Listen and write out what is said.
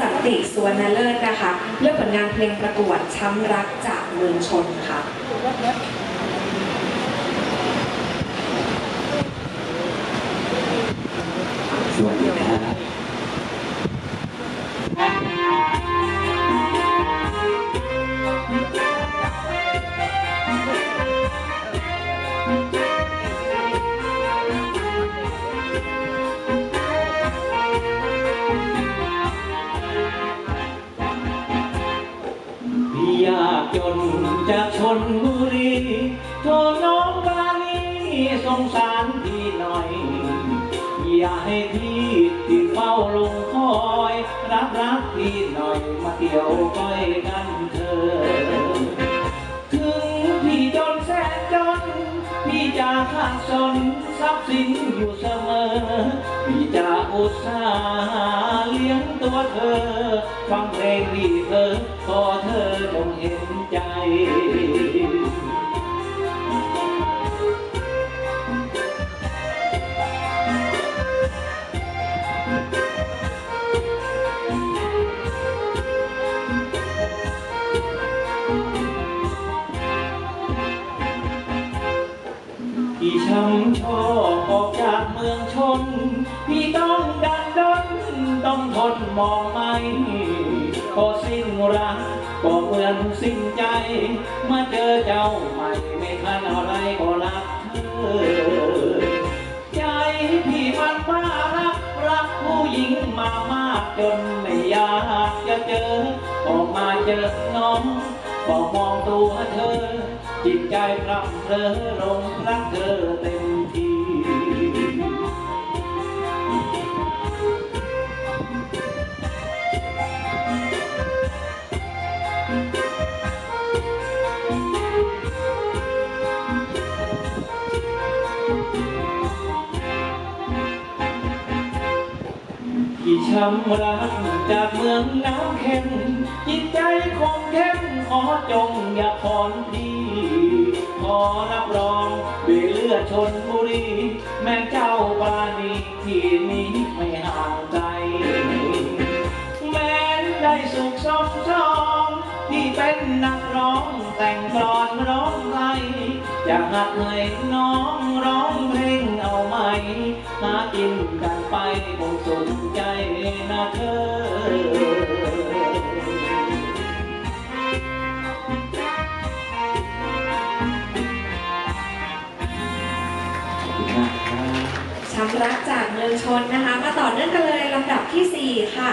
สันติสวนเลิศนะคะด้วยผลงานเพลงประกวดช้ำรักจากเมืองชนค่ะสวัสดีครับ ยากจนจากชนบุรีโทรน้องกาลีสงสารพี่หน่อย อย่าให้พี่ที่เฝ้าลงคอย รักรักพี่หน่อยมาเกี่ยวก้อยกันเธอถึงพี่จนแสนจน พี่จะขาดสนทรัพย์สินอยู่เสมอ พี่จะอุตส่าห์ เลี้ยงตัวเธอ ฟังเพลงดีเธอขอเธอจงเห็นใจ ช้ำชอกออกจากเมืองชน พี่ต้องดันดนต้องทนมองไม่พอสิ้นรักก็เหมือนสิ้นใจ มาเจอเจ้าใหม่ไม่ทันอะไรก็รักเธอ ใจพี่มันมารักรักผู้หญิงมามากจนไม่อยากจะเจอ ออกมาเจอน้อง ก็มองตัวเธอ จิตใจพร่ำเพลอลงรักเธอเต็มที ที่ช้ำรักจากเมืองน้ำเข็มจิตใจคงเข้มขอจงอย่าคอนพี่ขอรับรองด้วยเลือดชนบุรี แม่เจ้าปาณีที่นี้ไม่ห่างไกลแม้ได้สุขสมชอ ที่เป็นนักร้องแต่งกลอนร้องไห้จะหัดให้น้องร้องเพลงเอาไหมหากินกันไปคงสนใจนะเธอชำรักจากเมืองชนนะคะ มาต่อเนื่องกันเลยลำดับทีสี่4 ค่ะ